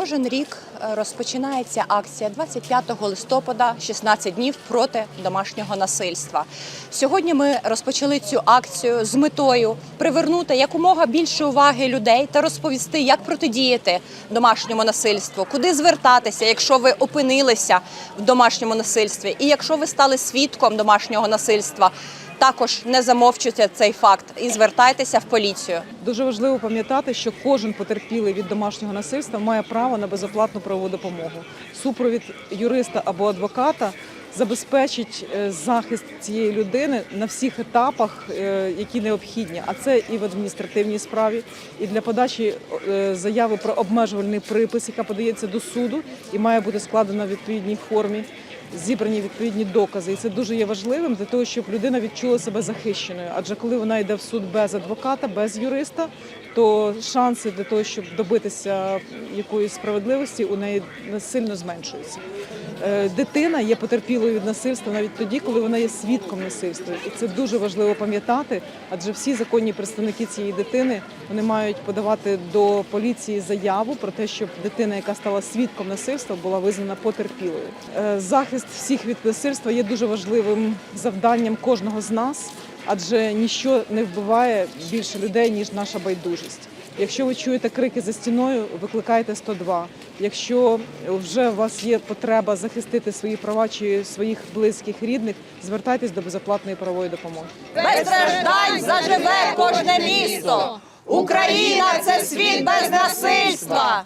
Кожен рік е, розпочинається акція 25 листопада 16 днів проти домашнього насильства. Сьогодні ми розпочали цю акцію з метою привернути якомога більше уваги людей та розповісти, як протидіяти домашньому насильству, куди звертатися, якщо ви опинилися в домашньому насильстві, і якщо ви стали свідком домашнього насильства. Також не замовчуйте цей факт і звертайтеся в поліцію. Дуже важливо пам'ятати, що кожен потерпілий від домашнього насильства має право на безоплатну правову допомогу. Супровід юриста або адвоката забезпечить е, захист цієї людини на всіх етапах, е, які необхідні. А це і в адміністративній справі, і для подачі е, заяви про обмежувальний припис, яка подається до суду і має бути складена в відповідній формі. Зібрані відповідні докази, і це дуже є важливим для того, щоб людина відчула себе захищеною. Адже коли вона йде в суд без адвоката, без юриста, то шанси для того, щоб добитися якоїсь справедливості, у неї сильно зменшуються. Е, Дитина є потерпілою від насильства навіть тоді, коли вона є свідком насильства, і це дуже важливо пам'ятати. Адже всі законні представники цієї дитини вони мають подавати до поліції заяву про те, щоб дитина, яка стала свідком насильства, була визнана потерпілою. Е, Захист всіх від насильства є дуже важливим завданням кожного з нас, адже ніщо не вбиває більше людей ніж наша байдужість. Якщо ви чуєте крики за стіною, викликайте 102. Якщо вже у вас є потреба захистити свої права чи своїх близьких рідних, звертайтесь до безоплатної правової допомоги. Без страждань заживе кожне місто. Україна це світ без насильства.